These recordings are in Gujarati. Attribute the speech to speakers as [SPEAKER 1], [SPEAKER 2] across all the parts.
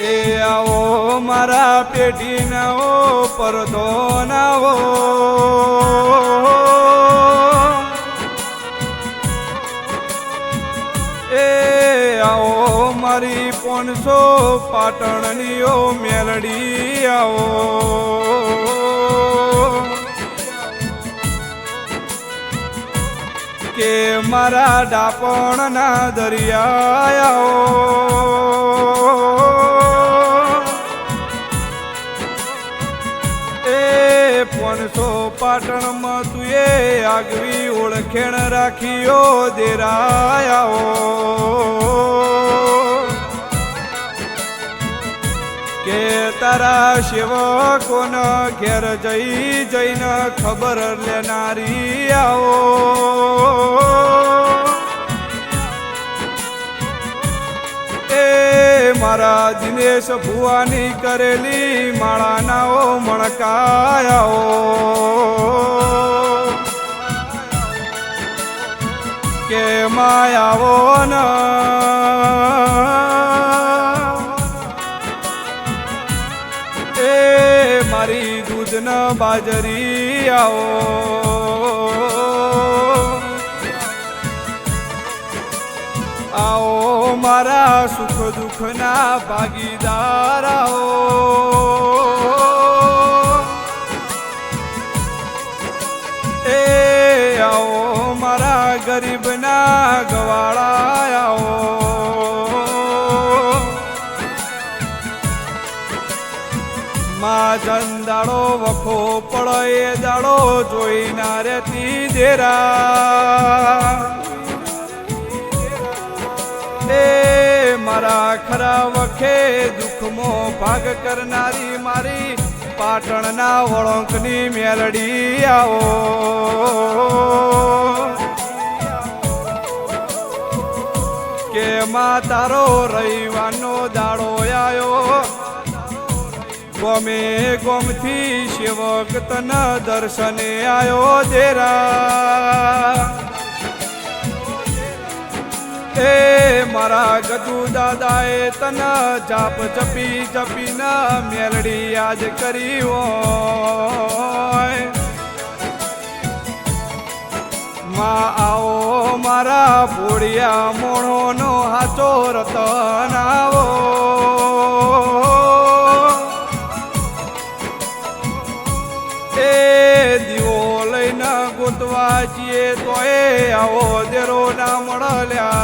[SPEAKER 1] એ આવો મારા પેઢીના ઓ પરદો નાવો એ આવો મારી પોનસો પાટણનીઓ મેલડી આવો. કે મારા ડાપણના દરિયાઓ પોનસો પાટણમાં તું એ આગવી ઓળખેણ રાખીઓ દેરાયાઓ. કે તારા કોન ઘેર જઈ જઈને ખબર લેનારી આવો. મારા દિનેશ ભુવાની કરેલી માળાનાઓ મણકાયાઓ. કે માયાઓ એ મારી દૂધ ન બાજરી આવો. આવો મારા સુખ દુઃખના ભાગીદાર આવો એ આવો મારા ગરીબના ગવાળા આવો માં જંદાળો વખો પડો એ દાડો જોઈ ના રેતી દેરા. એ મારા ખરા વખે દુઃખમો ભાગ કરનારી મારી પાટણના વળોંકની મેલડી આવો. કે માં તારો રહીવાનો દાડો આવ્યો ગમે ગોમથી સેવક તન દર્શને આવ્યો દેરા. એ મારા ગજુ દાદાએ તન જાપ જપી જપીને મેલડી યાદ કરી હોય. માં આવો મારા ભોળિયા મોણોનો હાચો રતન આવો. ગોતવા જઈએ તો એ આવો દેરો ના મળલ્યા.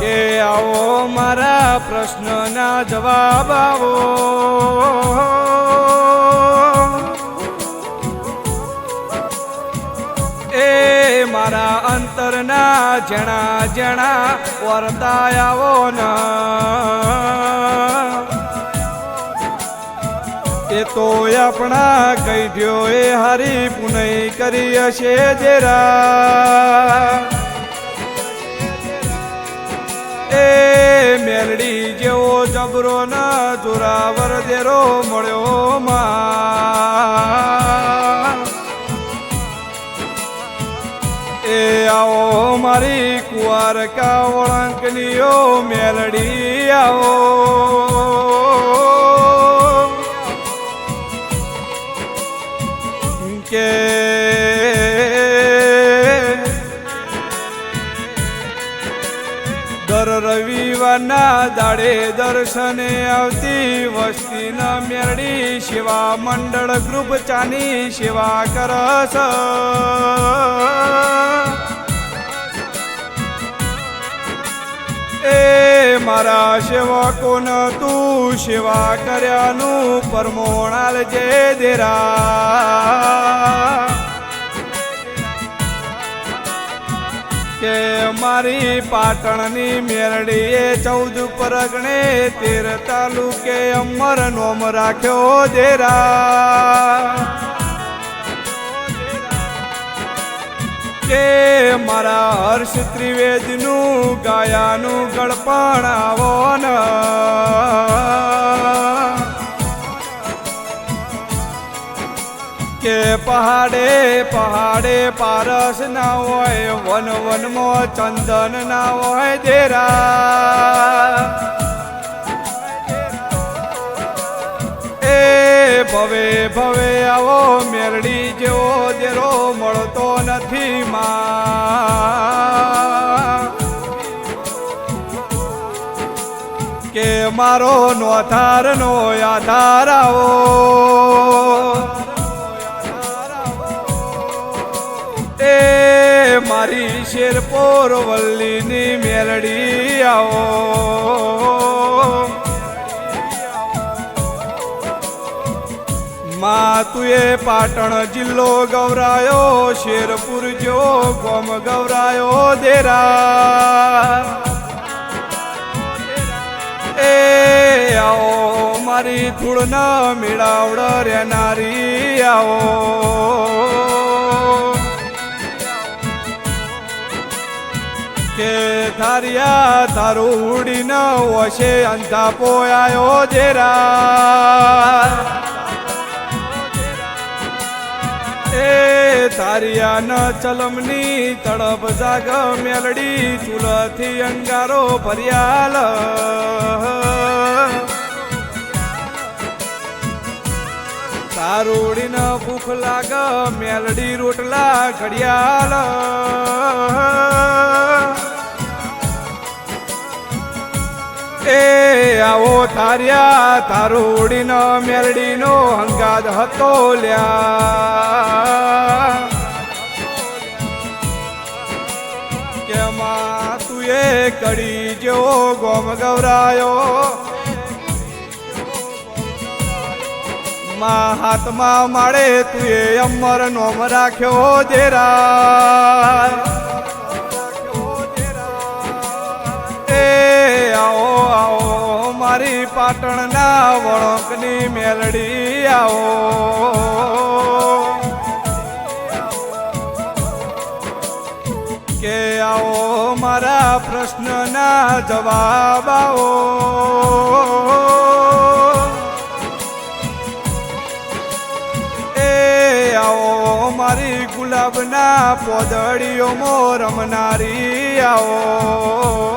[SPEAKER 1] કે આવો મારા પ્રશ્નના જવાબ આવો. એ મારા અંતરના જણા જણા વર્તાયાવો ના. એ તો આપણા કઈઢ્યો એ હારી પુનઈ કરી હશે જેરા. એ મેલડી જેવો જબરો ના જોરાવર દેરો મળ્યો માં. એ આવો મારી કુંવાર કા વળંકનીઓ મેલડી આવો. કે દર રવિવારના દાડે દર્શને આવતી વસ્તીના મેરડી સેવા મંડળ ગ્રુપ ચાની સેવા કરસ. એ મારા સેવકોન તું સેવા કર્યાનું પરમોણાલ જે દેરા. મારી પાટણની મેરડીએ ચૌદ પરગણે તેર તાલુકે અમર નોમ રાખ્યો દેરા. કે મારા હર્ષ ત્રિવેદનું ગાયાનું ગળપણ આવો કે પહાડે પહાડે પારસ ના હોય, વન વનમાં ચંદન ના હોય દેરા. ભવે ભવે આવો મેરડી જેવો દેરો, મળતો નથી માં. કે મારો નોથાર નો આધાર આવો. મારી શેરપોર વલ્લીની મેલડી આવો. માં તુએ પાટણ જિલ્લો ગૌરાયો, શેરપુર જો ગોમ ગૌરાયો દેરા. એ આવો, મારી ધૂળના મેળાવડ રેનારી આવો. કે ધારિયા, તારું ઉડીને વશે અંતા પોયાયો જેરા. એ તારિયા ન ચલમની તડપ જાગ મેલડી, ચૂલથી અંગારો ભર્યાલ. ન ભૂખ લાગ, મેલડી રોટલા ઘડિયાળ. આવો તારો ઓડીનો મેરડીનો હંગાદ હતો લ્યા. કેમાં તું એ કડી જેવો ગોમ ગવરાયો. માં હાથમાં માળે તું એ અમર નોમ રાખ્યો દેરા મારી પાટણના વળોંકની મેલડી આવો. કે આવો મારા પ્રશ્નના જવાબ આવો. મારી ગુલાબના પોદડીઓમાં રમનારી આવો.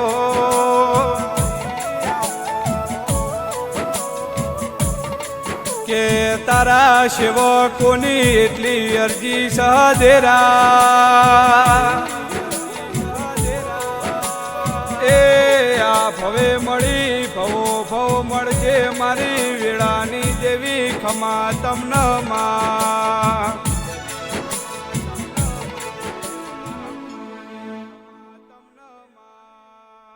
[SPEAKER 1] તારા સેવકોની એટલી અરજી સહદેરા એ આ ભવે મળી, ભવો, ભવ મળજે મારી વેળાની દેવી ખમા તમને માં.